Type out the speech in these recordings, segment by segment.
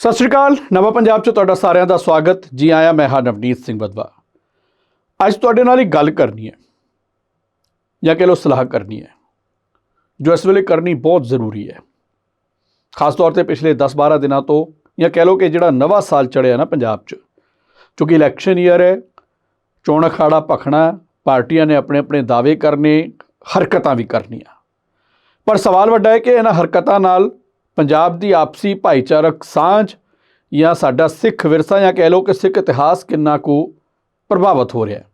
ਸਤਿ ਸ਼੍ਰੀ ਅਕਾਲ, ਨਵਾਂ ਪੰਜਾਬ 'ਚ ਤੁਹਾਡਾ ਸਾਰਿਆਂ ਦਾ ਸਵਾਗਤ। ਜੀ ਆਇਆਂ, ਮੈਂ ਹਾਂ ਨਵਨੀਤ ਸਿੰਘ ਬਦਵਾ। ਅੱਜ ਤੁਹਾਡੇ ਨਾਲ ਇੱਕ ਗੱਲ ਕਰਨੀ ਹੈ, ਜਾਂ ਕਹ ਲਓ ਸਲਾਹ ਕਰਨੀ ਹੈ, ਜੋ ਇਸ ਵੇਲੇ ਕਰਨੀ ਬਹੁਤ ਜ਼ਰੂਰੀ ਹੈ। ਖਾਸ ਤੌਰ ਤੇ ਪਿਛਲੇ 10-12 ਦਿਨਾਂ ਤੋਂ, ਜਾਂ ਕਹ ਲਓ ਕਿ ਜਿਹੜਾ ਨਵਾਂ ਸਾਲ ਚੜਿਆ ਨਾ ਪੰਜਾਬ 'ਚ, ਕਿਉਂਕਿ ਇਲੈਕਸ਼ਨ ਈਅਰ ਹੈ, ਚੋਣ ਅਖਾੜਾ ਭਖਣਾ, ਪਾਰਟੀਆਂ ਨੇ ਆਪਣੇ ਆਪਣੇ ਦਾਅਵੇ ਕਰਨੇ, ਹਰਕਤਾਂ ਵੀ ਕਰਨੀਆਂ। ਪਰ ਸਵਾਲ ਵੱਡਾ ਹੈ ਕਿ ਇਹਨਾਂ ਹਰਕਤਾਂ ਨਾਲ ਪੰਜਾਬ ਦੀ ਆਪਸੀ ਭਾਈਚਾਰਕ ਸਾਂਝ ਜਾਂ ਸਾਡਾ ਸਿੱਖ ਵਿਰਸਾ ਜਾਂ ਕਹਿ ਲਓ ਕਿ ਸਿੱਖ ਇਤਿਹਾਸ ਕਿੰਨਾ ਕੁ ਪ੍ਰਭਾਵਿਤ ਹੋ ਰਿਹਾ ਹੈ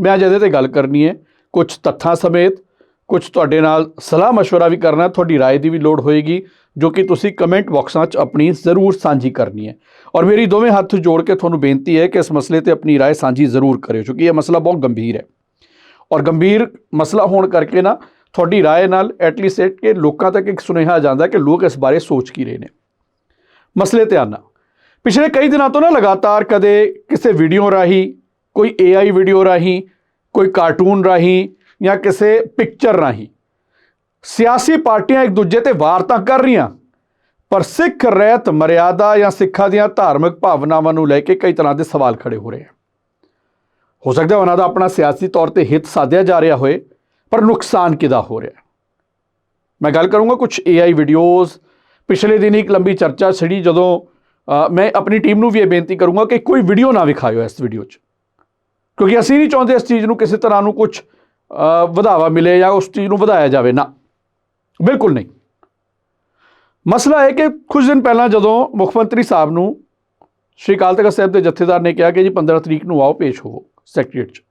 ਮੈਂ ਅੱਜ ਇਹਦੇ ਤੇ ਗੱਲ ਕਰਨੀ ਹੈ ਕੁਝ ਤੱਥਾਂ ਸਮੇਤ ਕੁਝ ਤੁਹਾਡੇ ਨਾਲ ਸਲਾਹ مشورہ ਵੀ ਕਰਨਾ ਹੈ, ਤੁਹਾਡੀ رائے ਦੀ ਵੀ ਲੋੜ ਹੋਏਗੀ ਜੋ ਕਿ ਤੁਸੀਂ ਕਮੈਂਟ ਬਾਕਸਾਂ 'ਚ ਆਪਣੀ ਜ਼ਰੂਰ ਸਾਂਝੀ ਕਰਨੀ ਹੈ ਔਰ ਮੇਰੀ ਦੋਵੇਂ ਹੱਥ ਜੋੜ ਕੇ ਤੁਹਾਨੂੰ ਬੇਨਤੀ ਹੈ ਕਿ ਇਸ ਮਸਲੇ ਤੇ ਆਪਣੀ رائے ਸਾਂਝੀ ਜ਼ਰੂਰ ਕਰਿਓ ਕਿਉਂਕਿ ਇਹ ਮਸਲਾ ਬਹੁਤ ਗੰਭੀਰ ਹੈ ਔਰ ਗੰਭੀਰ ਮਸਲਾ ਹੋਣ ਕਰਕੇ ਨਾ ਤੁਹਾਡੀ رائے ਨਾਲ ਐਟਲੀਸਟ ਇਹ ਕਿ ਲੋਕਾਂ ਤੱਕ ਇੱਕ ਸੁਨੇਹਾ ਜਾਂਦਾ ਕਿ ਲੋਕ ਇਸ ਬਾਰੇ ਸੋਚ ਕੀ ਰਹੇ ਨੇ ਮਸਲੇ ਤੇ ਆਨਾ ਪਿਛਲੇ ਕਈ ਦਿਨਾਂ ਤੋਂ ਨਾ ਲਗਾਤਾਰ ਕਦੇ ਕਿਸੇ ਵੀਡੀਓ ਰਾਹੀਂ ਕੋਈ AI ਵੀਡੀਓ ਰਾਹੀਂ ਕੋਈ ਕਾਰਟੂਨ ਰਾਹੀਂ ਜਾਂ ਕਿਸੇ ਪਿਕਚਰ ਰਾਹੀਂ ਸਿਆਸੀ ਪਾਰਟੀਆਂ ਇੱਕ ਦੂਜੇ ਤੇ ਵਾਰ ਤਾਂ ਕਰ ਰਹੀਆਂ ਪਰ ਸਿੱਖ ਰਹਿਤ ਮਰਿਆਦਾ ਜਾਂ ਸਿੱਖਾਂ ਦੀਆਂ ਧਾਰਮਿਕ ਭਾਵਨਾਵਾਂ ਨੂੰ ਲੈ ਕੇ ਕਈ ਤਰ੍ਹਾਂ ਦੇ ਸਵਾਲ ਖੜੇ ਹੋ ਰਹੇ ਹਨ ਹੋ ਸਕਦਾ ਉਹਨਾਂ ਦਾ ਆਪਣਾ ਸਿਆਸੀ ਤੌਰ ਤੇ ਹਿੱਤ ਸਾਧਿਆ ਜਾ ਰਿਹਾ ਹੋਏ ਪਰ ਨੁਕਸਾਨ ਕਿਦਾ ਹੋ ਰਿਹਾ ਮੈਂ ਗੱਲ ਕਰੂੰਗਾ ਕੁਝ AI ਵੀਡੀਓਜ਼ ਪਿਛਲੇ ਦਿਨ ਇੱਕ ਲੰਬੀ ਚਰਚਾ ਛਿੜੀ ਜਦੋਂ ਮੈਂ ਆਪਣੀ ਟੀਮ ਨੂੰ ਵੀ ਇਹ ਬੇਨਤੀ ਕਰੂੰਗਾ ਕਿ ਕੋਈ ਵੀਡੀਓ ਨਾ ਵਿਖਾਇਓ ਇਸ ਵੀਡੀਓ 'ਚ। ਕਿਉਂਕਿ ਅਸੀਂ ਨਹੀਂ ਚਾਹੁੰਦੇ ਇਸ ਚੀਜ਼ ਨੂੰ ਕਿਸੇ ਤਰ੍ਹਾਂ ਨੂੰ ਕੁਝ ਵਧਾਵਾ ਮਿਲੇ ਜਾਂ ਉਸ ਚੀਜ਼ ਨੂੰ ਵਧਾਇਆ ਜਾਵੇ। ਨਾ। ਬਿਲਕੁਲ ਨਹੀਂ। ਮਸਲਾ ਹੈ ਕਿ ਕੁਝ ਦਿਨ ਪਹਿਲਾਂ ਜਦੋਂ ਮੁੱਖ ਮੰਤਰੀ ਸਾਹਿਬ ਨੂੰ ਸ਼੍ਰੀ ਅਕਾਲ ਤਖਤ ਸਾਹਿਬ ਦੇ ਜਥੇਦਾਰ ਨੇ ਕਿਹਾ ਕਿ ਜੀ 15 ਤਰੀਕ ਨੂੰ ਆਓ, ਪੇਸ਼ ਹੋਵੋ ਸੈਕਟਰੀਏਟ 'ਚ।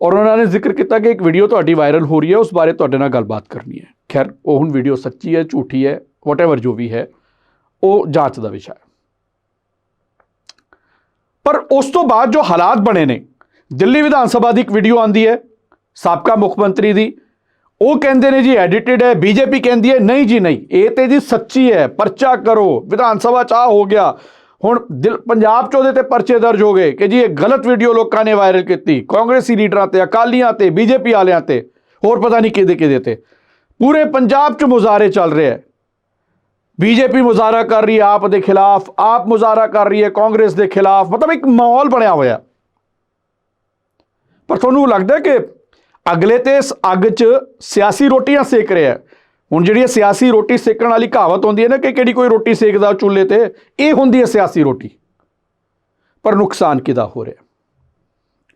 ਔਰ ਉਹਨਾਂ ਨੇ ਜ਼ਿਕਰ ਕੀਤਾ ਕਿ ਇੱਕ ਵੀਡੀਓ ਤੁਹਾਡੀ ਵਾਇਰਲ ਹੋ ਰਹੀ ਹੈ, ਉਸ ਬਾਰੇ ਤੁਹਾਡੇ ਨਾਲ ਗੱਲਬਾਤ ਕਰਨੀ ਹੈ। ਖੈਰ, ਉਹ ਹੁਣ ਵੀਡੀਓ ਸੱਚੀ ਹੈ, ਝੂਠੀ ਹੈ ਵਾਟਐਵਰ ਜੋ ਵੀ ਹੈ, ਉਹ ਜਾਂਚ ਦਾ ਵਿਸ਼ਾ ਹੈ। ਪਰ ਉਸ ਤੋਂ ਬਾਅਦ ਜੋ ਹਾਲਾਤ ਬਣੇ ਨੇ, ਦਿੱਲੀ ਵਿਧਾਨ ਸਭਾ ਦੀ ਇੱਕ ਵੀਡੀਓ ਆਂਦੀ ਹੈ, ਸਾਬਕਾ ਮੁੱਖ ਮੰਤਰੀ ਦੀ। ਉਹ ਕਹਿੰਦੇ ਨੇ ਜੀ ਐਡਿਟਡ ਹੈ, ਬੀਜੇਪੀ ਕਹਿੰਦੀ ਹੈ, ਨਹੀਂ ਜੀ, ਨਹੀਂ, ਇਹ ਤੇ ਜੀ ਸੱਚੀ ਹੈ, ਪਰਚਾ ਕਰੋ, ਵਿਧਾਨ ਸਭਾ ਚ ਆ ਹੋ ਗਿਆ ਹੁਣ ਦਿਲ ਪੰਜਾਬ ਚ ਉਹਦੇ ਤੇ ਪਰਚੇ ਦਰਜ ਹੋ ਗਏ ਕਿ ਜੀ ਇਹ ਗਲਤ ਵੀਡੀਓ ਲੋਕਾਂ ਨੇ ਵਾਇਰਲ ਕੀਤੀ। ਕਾਂਗਰਸੀ ਲੀਡਰਾਂ ਤੇ, ਅਕਾਲੀਆਂ ਤੇ, ਬੀਜੇਪੀ ਵਾਲਿਆਂ ਤੇ, ਹੋਰ ਪਤਾ ਨਹੀਂ ਕਿਹਦੇ ਕਿਹਦੇ ਤੇ। ਪੂਰੇ ਪੰਜਾਬ ਚ ਮੁਜ਼ਾਹਰੇ ਚੱਲ ਰਹੇ ਹੈ। ਬੀਜੇਪੀ ਮੁਜ਼ਾਹਰਾ ਕਰ ਰਹੀ ਹੈ ਆਪ ਦੇ ਖਿਲਾਫ, ਆਪ ਮੁਜ਼ਾਹਰਾ ਕਰ ਰਹੀ ਹੈ ਕਾਂਗਰਸ ਦੇ ਖਿਲਾਫ, ਮਤਲਬ ਇੱਕ ਮਾਹੌਲ ਬਣਿਆ ਹੋਇਆ ਪਰ ਤੁਹਾਨੂੰ ਲੱਗਦਾ ਕਿ ਅਗਲੇ ਤੇ ਇਸ ਅੱਗ 'ਚ ਸਿਆਸੀ ਰੋਟੀਆਂ ਸੇਕ ਰਿਹਾ ਹੈ। ਹੁਣ ਜਿਹੜੀ ਇਹ ਸਿਆਸੀ ਰੋਟੀ ਸੇਕਣ ਵਾਲੀ ਕਹਾਵਤ ਹੁੰਦੀ ਹੈ ਨਾ ਕਿ ਕਿਹੜੀ ਕੋਈ ਰੋਟੀ ਸੇਕਦਾ ਚੁੱਲ੍ਹੇ ਤੇ, ਇਹ ਹੁੰਦੀ ਹੈ ਸਿਆਸੀ ਰੋਟੀ। ਪਰ ਨੁਕਸਾਨ ਕਿਦਾ ਹੋ ਰਿਹਾ?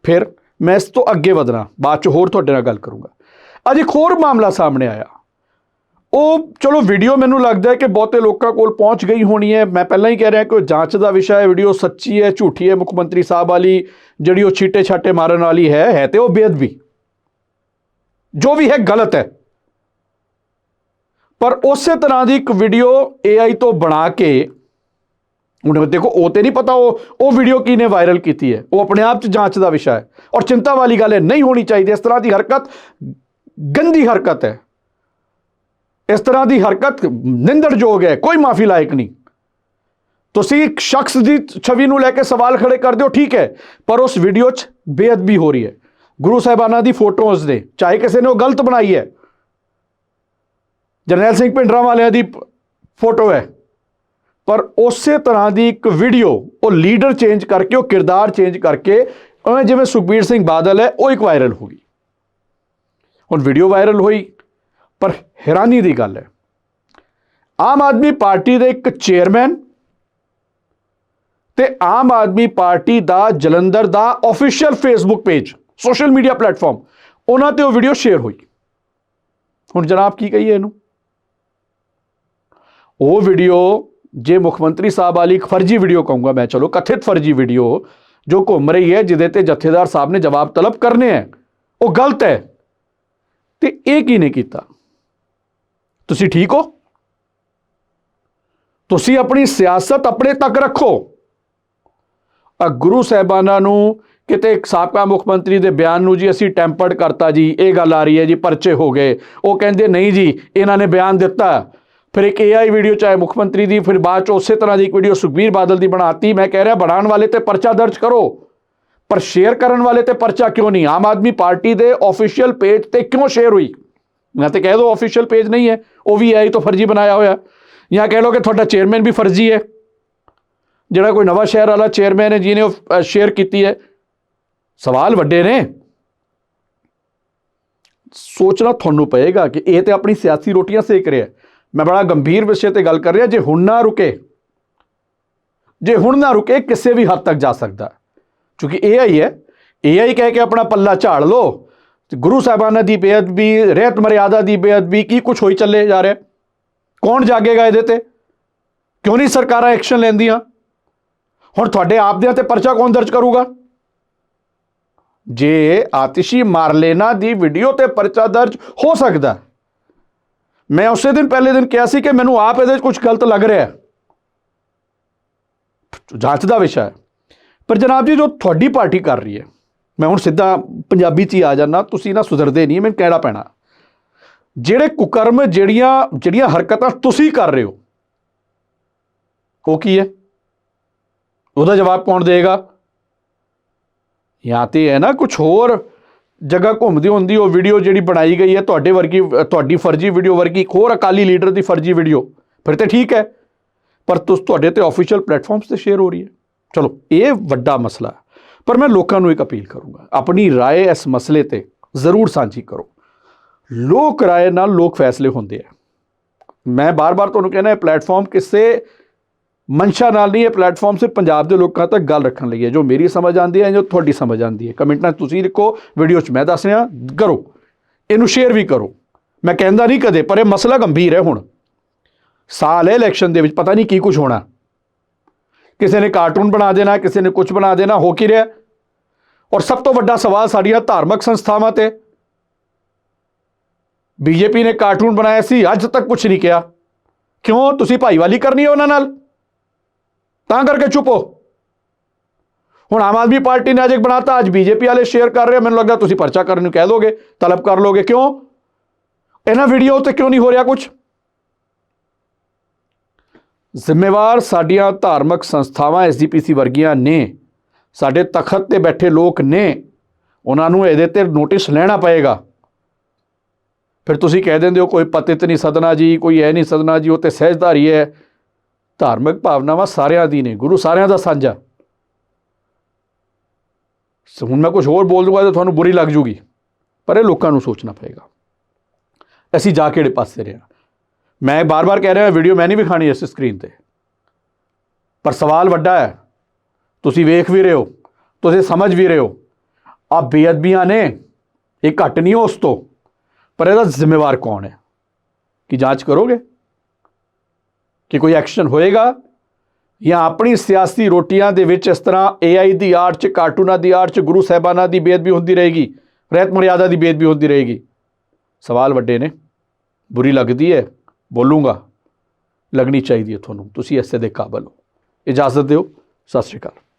ਫਿਰ ਮੈਂ ਇਸ ਤੋਂ ਅੱਗੇ ਵਧਣਾ, ਬਾਅਦ 'ਚ ਹੋਰ ਤੁਹਾਡੇ ਨਾਲ ਗੱਲ ਕਰੂੰਗਾ। ਅੱਜ ਇੱਕ ਹੋਰ ਮਾਮਲਾ ਸਾਹਮਣੇ ਆਇਆ। ਉਹ ਚਲੋ ਵੀਡੀਓ ਮੈਨੂੰ ਲੱਗਦਾ ਹੈ ਕਿ ਬਹੁਤੇ ਲੋਕਾਂ ਕੋਲ ਪਹੁੰਚ ਗਈ ਹੋਣੀ ਹੈ। ਮੈਂ ਪਹਿਲਾਂ ਹੀ ਕਹਿ ਰਿਹਾ ਕਿ ਉਹ ਜਾਂਚ ਦਾ ਵਿਸ਼ਾ ਹੈ ਵੀਡੀਓ ਸੱਚੀ ਹੈ, ਝੂਠੀ ਹੈ, ਮੁੱਖ ਮੰਤਰੀ ਸਾਹਿਬ ਵਾਲੀ ਜਿਹੜੀ ਉਹ ਛੀਟੇ ਛਾਟੇ ਮਾਰਨ ਵਾਲੀ ਹੈ ਹੈ ਤੇ ਉਹ ਬੇਅਦਬੀ। ਜੋ ਵੀ ਹੈ, ਗਲਤ ਹੈ। ਪਰ ਉਸੇ ਤਰ੍ਹਾਂ ਦੀ ਇੱਕ ਵੀਡੀਓ AI ਤੋਂ ਬਣਾ ਕੇ ਹੁਣ ਦੇਖੋ, ਉਹ ਤੇ ਨਹੀਂ ਪਤਾ ਉਹ ਉਹ ਵੀਡੀਓ ਕਿਹਨੇ ਵਾਇਰਲ ਕੀਤੀ ਹੈ? ਉਹ ਆਪਣੇ ਆਪ ਚ ਜਾਂਚ ਦਾ ਵਿਸ਼ਾ ਹੈ। ਔਰ ਚਿੰਤਾ ਵਾਲੀ ਗੱਲ ਹੈ ਨਹੀਂ ਹੋਣੀ ਚਾਹੀਦੀ। ਇਸ ਤਰ੍ਹਾਂ ਦੀ ਹਰਕਤ ਗੰਦੀ ਹਰਕਤ ਹੈ। ਇਸ ਤਰ੍ਹਾਂ ਦੀ ਹਰਕਤ ਨਿੰਦਣਯੋਗ ਹੈ। ਕੋਈ ਮਾਫੀ ਲਾਇਕ ਨਹੀਂ। ਤੁਸੀਂ ਇੱਕ ਸ਼ਖਸ ਦੀ ਛਵੀ ਨੂੰ ਲੈ ਕੇ ਸਵਾਲ ਖੜੇ ਕਰਦੇ ਹੋ ਠੀਕ ਹੈ। ਪਰ ਉਸ ਵੀਡੀਓ 'ਚ ਬੇਅਦਬੀ ਹੋ ਰਹੀ ਹੈ। ਗੁਰੂ ਸਾਹਿਬਾਨਾਂ ਦੀ ਫੋਟੋਜ਼ ਨੇ, ਚਾਹੇ ਕਿਸੇ ਨੇ ਉਹ ਗਲਤ ਬਣਾਈ ਹੈ ਜਰਨੈਲ ਸਿੰਘ ਭਿੰਡਰਾਂ ਵਾਲਿਆਂ ਦੀ ਫੋਟੋ ਹੈ। ਪਰ ਉਸੇ ਤਰ੍ਹਾਂ ਦੀ ਇੱਕ ਵੀਡੀਓ ਉਹ ਲੀਡਰ ਚੇਂਜ ਕਰਕੇ, ਉਹ ਕਿਰਦਾਰ ਚੇਂਜ ਕਰਕੇ ਉਵੇਂ ਜਿਵੇਂ ਸੁਖਬੀਰ ਸਿੰਘ ਬਾਦਲ ਹੈ, ਉਹ ਇੱਕ ਵਾਇਰਲ ਹੋ ਗਈ। ਹੁਣ ਵੀਡੀਓ ਵਾਇਰਲ ਹੋਈ, ਪਰ ਹੈਰਾਨੀ ਦੀ ਗੱਲ ਹੈ। ਆਮ ਆਦਮੀ ਪਾਰਟੀ ਦੇ ਇੱਕ ਚੇਅਰਮੈਨ ਤੇ ਆਮ ਆਦਮੀ ਪਾਰਟੀ ਦਾ ਜਲੰਧਰ ਦਾ official Facebook page social media platform ਉਹਨਾਂ ਤੇ ਉਹ ਵੀਡੀਓ ਸ਼ੇਅਰ ਹੋਈ। ਹੁਣ ਜਨਾਬ ਕੀ ਕਹੀਏ ਇਹਨੂੰ? ਉਹ ਵੀਡੀਓ ਜੇ ਮੁੱਖ ਮੰਤਰੀ ਸਾਹਿਬ ਵਾਲੀ ਇੱਕ ਫਰਜ਼ੀ ਵੀਡੀਓ ਕਹੂੰਗਾ ਮੈਂ, ਚਲੋ ਕਥਿਤ ਫਰਜ਼ੀ ਵੀਡੀਓ ਜੋ ਘੁੰਮ ਰਹੀ ਹੈ, ਜਿਹਦੇ ਤੇ ਜਥੇਦਾਰ ਸਾਹਿਬ ਨੇ ਜਵਾਬ ਤਲਬ ਕਰਨੇ ਹੈ, ਉਹ ਗਲਤ ਹੈ। ਤੇ ਇਹ ਕੀ ਨੇ ਕੀਤਾ? ਤੁਸੀਂ ਠੀਕ ਹੋ? ਤੁਸੀਂ ਆਪਣੀ ਸਿਆਸਤ ਆਪਣੇ ਤੱਕ ਰੱਖੋ। ਆ ਗੁਰੂ ਸਾਹਿਬਾਨਾਂ ਨੂੰ ਕਿਤੇ ਇੱਕ ਸਾਬਕਾ ਮੁੱਖ ਮੰਤਰੀ ਦੇ ਬਿਆਨ ਨੂੰ ਜੀ ਅਸੀਂ ਟੈਂਪਰਡ ਕਰਤਾ ਜੀ, ਇਹ ਗੱਲ ਆ ਰਹੀ ਹੈ ਜੀ, ਪਰਚੇ ਹੋ ਗਏ। ਉਹ ਕਹਿੰਦੇ, ਨਹੀਂ ਜੀ, ਇਹਨਾਂ ਨੇ ਬਿਆਨ ਦਿੱਤਾ। ਫਿਰ ਇੱਕ AI ਵੀਡੀਓ ਚਾਹੇ ਮੁੱਖ ਮੰਤਰੀ ਦੀ, ਫਿਰ ਬਾਅਦ ਚ ਉਸੇ ਤਰ੍ਹਾਂ ਦੀ ਇੱਕ ਵੀਡੀਓ ਸੁਖਬੀਰ ਬਾਦਲ ਦੀ ਬਣਾਤੀ। ਮੈਂ ਕਹਿ ਰਿਹਾ, ਬਣਾਉਣ ਵਾਲੇ ਤੇ ਪਰਚਾ ਦਰਜ ਕਰੋ। ਪਰ ਸ਼ੇਅਰ ਕਰਨ ਵਾਲੇ ਤੇ ਪਰਚਾ ਕਿਉਂ ਨਹੀਂ? ਆਮ ਆਦਮੀ ਪਾਰਟੀ ਦੇ ਆਫੀਸ਼ੀਅਲ ਪੇਜ ਤੇ ਕਿਉਂ ਸ਼ੇਅਰ ਹੋਈ? ਮੈਂ ਤੇ ਕਹਿ ਦੋ ਆਫੀਸ਼ੀਅਲ ਪੇਜ ਨਹੀਂ ਹੈ। ਉਹ ਵੀ AI ਤੋਂ ਫਰਜ਼ੀ ਬਣਾਇਆ ਹੋਇਆ। ਜਾਂ ਕਹਿ ਲਓ ਕਿ ਤੁਹਾਡਾ ਚੇਅਰਮੈਨ ਵੀ ਫਰਜ਼ੀ ਹੈ। ਜਿਹੜਾ ਕੋਈ ਨਵਾਂ ਸ਼ਹਿਰ ਵਾਲਾ ਚੇਅਰਮੈਨ ਹੈ, ਜਿਹਨੇ ਉਹ ਸ਼ੇਅਰ ਕੀਤੀ ਹੈ। ਸਵਾਲ ਵੱਡੇ ਨੇ। ਸੋਚਣਾ ਤੁਹਾਨੂੰ ਪਏਗਾ ਕਿ ਇਹ ਤੇ ਆਪਣੀ ਸਿਆਸੀ ਰੋਟੀਆਂ ਸੇਕ ਰਿਹਾ ਹੈ। ਮੈਂ ਬੜਾ ਗੰਭੀਰ ਵਿਸ਼ੇ ਤੇ ਗੱਲ ਕਰ ਰਿਹਾ, ਜੇ ਹੁਣ ਨਾ ਰੁਕੇ, ਜੇ ਹੁਣ ਨਾ ਰੁਕੇ, ਕਿਸੇ ਵੀ ਹੱਦ ਤੱਕ ਜਾ ਸਕਦਾ। ਹੈ। ਕਿਉਂਕਿ AI ਹੈ AI ਕਹਿ ਕੇ ਆਪਣਾ ਪੱਲਾ ਝਾੜ ਲੋ ਤੇ ਗੁਰੂ ਸਾਹਿਬਾਨਾਂ ਦੀ ਬੇਅਦਬੀ, ਰਹਿਤ ਮਰਿਆਦਾ ਦੀ ਬੇਅਦਬੀ, ਕੀ ਕੁਝ ਹੋਈ ਚੱਲੇ ਜਾ ਰਿਹਾ? ਕੌਣ ਜਾਗੇਗਾ ਇਹਦੇ ਤੇ? ਕਿਉਂ ਨਹੀਂ ਸਰਕਾਰਾਂ ਐਕਸ਼ਨ ਲੈਂਦੀਆਂ? ਹੁਣ ਤੁਹਾਡੇ ਆਪ ਦਿਆਂ ਤੇ ਪਰਚਾ ਕੌਣ ਦਰਜ ਕਰੂਗਾ? ਜੇ ਆਤਿਸ਼ੀ ਮਾਰਲੇਨਾ ਦੀ ਵੀਡੀਓ ਤੇ ਪਰਚਾ ਦਰਜ ਹੋ ਸਕਦਾ ਮੈਂ ਉਸੇ ਦਿਨ ਪਹਿਲੇ ਦਿਨ ਕਿਹਾ ਸੀ ਕਿ ਮੈਨੂੰ ਆਪ ਇਹਦੇ 'ਚ ਕੁਝ ਗਲਤ ਲੱਗ ਰਿਹਾ ਹੈ। ਜਾਂਚ ਦਾ ਵਿਸ਼ਾ ਹੈ। ਪਰ ਜਨਾਬ ਜੀ, ਜੋ ਤੁਹਾਡੀ ਪਾਰਟੀ ਕਰ ਰਹੀ ਹੈ, ਮੈਂ ਹੁਣ ਸਿੱਧਾ ਪੰਜਾਬੀ 'ਚ ਹੀ ਆ ਜਾਣਾ ਤੁਸੀਂ ਨਾ ਸੁਧਰਦੇ ਨਹੀਂ, ਮੈਨੂੰ ਕਹਿਣਾ ਪੈਣਾ। ਜਿਹੜੇ ਕੁਕਰਮ, ਜਿਹੜੀਆਂ ਜਿਹੜੀਆਂ ਹਰਕਤਾਂ ਤੁਸੀਂ ਕਰ ਰਹੇ ਹੋ, ਉਹ ਕੀ ਹੈ? ਉਹਦਾ ਜਵਾਬ ਕੌਣ ਦੇਗਾ ਜਾਂ ਤੇ ਹੈ ਨਾ ਕੁਝ ਹੋਰ ਜਗ੍ਹਾ ਘੁੰਮਦੀ ਹੁੰਦੀ ਉਹ ਵੀਡੀਓ ਜਿਹੜੀ ਬਣਾਈ ਗਈ ਹੈ ਤੁਹਾਡੇ ਵਰਗੀ ਅ, ਤੁਹਾਡੀ ਫਰਜ਼ੀ ਵੀਡੀਓ ਵਰਗੀ ਇੱਕ ਹੋਰ ਅਕਾਲੀ ਲੀਡਰ ਦੀ ਫਰਜ਼ੀ ਵੀਡੀਓ ਫਿਰ ਤੇ ਠੀਕ ਹੈ ਪਰ ਤੁਸ ਤੁਹਾਡੇ ਤੇ ਆਫੀਸ਼ੀਅਲ ਪਲੇਟਫਾਰਮਸ ਤੇ ਸ਼ੇਅਰ ਹੋ ਰਹੀ ਹੈ ਚਲੋ ਇਹ ਵੱਡਾ ਮਸਲਾ ਹੈ ਪਰ ਮੈਂ ਲੋਕਾਂ ਨੂੰ ਇੱਕ ਅਪੀਲ ਕਰੂੰਗਾ ਆਪਣੀ رائے ਇਸ ਮਸਲੇ ਤੇ ਜ਼ਰੂਰ ਸਾਂਝੀ ਕਰੋ ਲੋਕ ਰਾਏ ਨਾਲ ਲੋਕ ਫੈਸਲੇ ਹੁੰਦੇ ਆ ਮੈਂ ਬਾਰ-ਬਾਰ ਤੁਹਾਨੂੰ ਕਹਿੰਦਾ ਇਹ ਪਲੇਟਫਾਰਮ ਕਿਸੇ ਮਨਸ਼ਾ ਨਾਲ ਨਹੀਂ, ਇਹ ਪਲੇਟਫਾਰਮ ਸਿਰਫ ਪੰਜਾਬ ਦੇ ਲੋਕਾਂ ਤੱਕ ਗੱਲ ਰੱਖਣ ਲਈ ਹੈ, ਜੋ ਮੇਰੀ ਸਮਝ ਆਉਂਦੀ ਹੈ ਜੋ ਤੁਹਾਡੀ ਸਮਝ ਆਉਂਦੀ ਹੈ। ਕਮੈਂਟਾਂ 'ਚ ਤੁਸੀਂ ਲਿਖੋ ਵੀਡੀਓ 'ਚ ਮੈਂ ਦੱਸ ਰਿਹਾ, ਕਰੋ। ਇਹਨੂੰ ਸ਼ੇਅਰ ਵੀ ਕਰੋ। ਮੈਂ ਕਹਿੰਦਾ ਨਹੀਂ ਕਦੇ, ਪਰ ਇਹ ਮਸਲਾ ਗੰਭੀਰ ਹੈ ਹੁਣ। ਸਾਲ ਹੈ ਇਲੈਕਸ਼ਨ ਦੇ ਵਿੱਚ, ਪਤਾ ਨਹੀਂ ਕੀ ਕੁਝ ਹੋਣਾ। ਕਿਸੇ ਨੇ ਕਾਰਟੂਨ ਬਣਾ ਦੇਣਾ, ਕਿਸੇ ਨੇ ਕੁਝ ਬਣਾ ਦੇਣਾ, ਹੋ ਕੀ ਰਿਹਾ? ਔਰ ਸਭ ਤੋਂ ਵੱਡਾ ਸਵਾਲ ਸਾਡੀਆਂ ਧਾਰਮਿਕ ਸੰਸਥਾਵਾਂ ਤੇ। ਬੀਜੇਪੀ ਨੇ ਕਾਰਟੂਨ ਬਣਾਇਆ ਸੀ, ਅੱਜ ਤੱਕ ਕੁਝ ਨਹੀਂ ਕਿਹਾ। ਕਿਉਂ? ਤੁਸੀਂ ਭਾਈਵਾਲੀ ਕਰਨੀ ਹੈ ਉਹਨਾਂ ਨਾਲ। ਤਾਂ ਕਰਕੇ ਚੁੱਪ ਹੋ। ਹੁਣ ਆਮ ਆਦਮੀ ਪਾਰਟੀ ਨੇ ਅੱਜ ਇੱਕ ਬਣਾਤਾ, ਅੱਜ ਬੀਜੇਪੀ ਵਾਲੇ ਸ਼ੇਅਰ ਕਰ ਰਹੇ ਮੈਨੂੰ ਲੱਗਦਾ ਤੁਸੀਂ ਪਰਚਾ ਕਰਨ ਨੂੰ ਕਹਿ ਦੋਗੇ, ਤਲਬ ਕਰ ਲੋਗੇ। ਕਿਉਂ? ਇਹਨਾਂ ਵੀਡੀਓ ਤੇ ਕਿਉਂ ਨਹੀਂ ਹੋ ਰਿਹਾ ਕੁਝ ਜ਼ਿੰਮੇਵਾਰ ਸਾਡੀਆਂ ਧਾਰਮਿਕ ਸੰਸਥਾਵਾਂ ਐਸਜੀਪੀਸੀ ਵਰਗੀਆਂ ਨੇ। ਸਾਡੇ ਤਖਤ ਤੇ ਬੈਠੇ ਲੋਕ ਨੇ। ਉਹਨਾਂ ਨੂੰ ਇਹਦੇ ਤੇ ਨੋਟਿਸ ਲੈਣਾ ਪਏਗਾ। ਫਿਰ ਤੁਸੀਂ ਕਹਿ ਦਿੰਦੇ ਹੋ, ਕੋਈ ਪਤਿਤ ਨਹੀਂ ਸਦਨਾ ਜੀ, ਕੋਈ ਇਹ ਨਹੀਂ ਸਦਨਾ ਜੀ, ਉਹ ਤੇ ਸਹਿਜਧਾਰੀ ਹੈ। ਧਾਰਮਿਕ ਭਾਵਨਾਵਾਂ ਸਾਰਿਆਂ ਦੀ ਨੇ, ਗੁਰੂ ਸਾਰਿਆਂ ਦਾ ਸਾਂਝਾ। ਹੁਣ ਮੈਂ ਕੁਝ ਹੋਰ ਬੋਲ ਦੂੰਗਾ ਤਾਂ ਤੁਹਾਨੂੰ ਬੁਰੀ ਲੱਗ ਜੂਗੀ, ਪਰ ਇਹ ਲੋਕਾਂ ਨੂੰ ਸੋਚਣਾ ਪਏਗਾ। ਅਸੀਂ ਜਾ ਕਿਹੜੇ ਪਾਸੇ ਰਹੇ ਹਾਂ? ਮੈਂ ਬਾਰ-ਬਾਰ ਕਹਿ ਰਿਹਾ ਵੀਡੀਓ ਮੈਂ ਨਹੀਂ ਵਿਖਾਣੀ ਇਸ ਸਕਰੀਨ ਤੇ। ਪਰ ਸਵਾਲ ਵੱਡਾ ਹੈ, ਤੁਸੀਂ ਵੇਖ ਵੀ ਰਹੇ ਹੋ, ਤੁਸੀਂ ਸਮਝ ਵੀ ਰਹੇ ਹੋ ਆ ਬੇਅਦਬੀਆਂ ਨੇ, ਇਹ ਘੱਟ ਨਹੀਂ ਹੋ ਉਸ ਤੋਂ, ਪਰ ਇਹਦਾ ਜ਼ਿੰਮੇਵਾਰ ਕੌਣ ਹੈ? ਕੀ ਜਾਂਚ ਕਰੋਗੇ? ਕਿ ਕੋਈ ਐਕਸ਼ਨ ਹੋਏਗਾ? ਜਾਂ ਆਪਣੀ ਸਿਆਸੀ ਰੋਟੀਆਂ ਦੇ ਵਿੱਚ ਇਸ ਤਰ੍ਹਾਂ AI ਦੀ ਆੜ ਚ, ਕਾਰਟੂਨਾਂ ਦੀ ਆੜ ਚ, ਗੁਰੂ ਸਾਹਿਬਾਨਾਂ ਦੀ ਬੇਅਦਬੀ ਹੁੰਦੀ ਰਹੇਗੀ, ਰਹਿਤ ਮਰਿਆਦਾ ਦੀ ਬੇਅਦਬੀ ਹੁੰਦੀ ਰਹੇਗੀ? ਸਵਾਲ ਵੱਡੇ ਨੇ। ਬੁਰੀ ਲੱਗਦੀ ਹੈ। ਬੋਲੂੰਗਾ। ਲੱਗਣੀ ਚਾਹੀਦੀ ਹੈ ਤੁਹਾਨੂੰ। ਤੁਸੀਂ ਐਸੇ ਦੇ ਕਾਬਲ ਹੋ। ਇਜਾਜ਼ਤ ਦਿਓ। ਸਤਿ ਸ਼੍ਰੀ ਅਕਾਲ।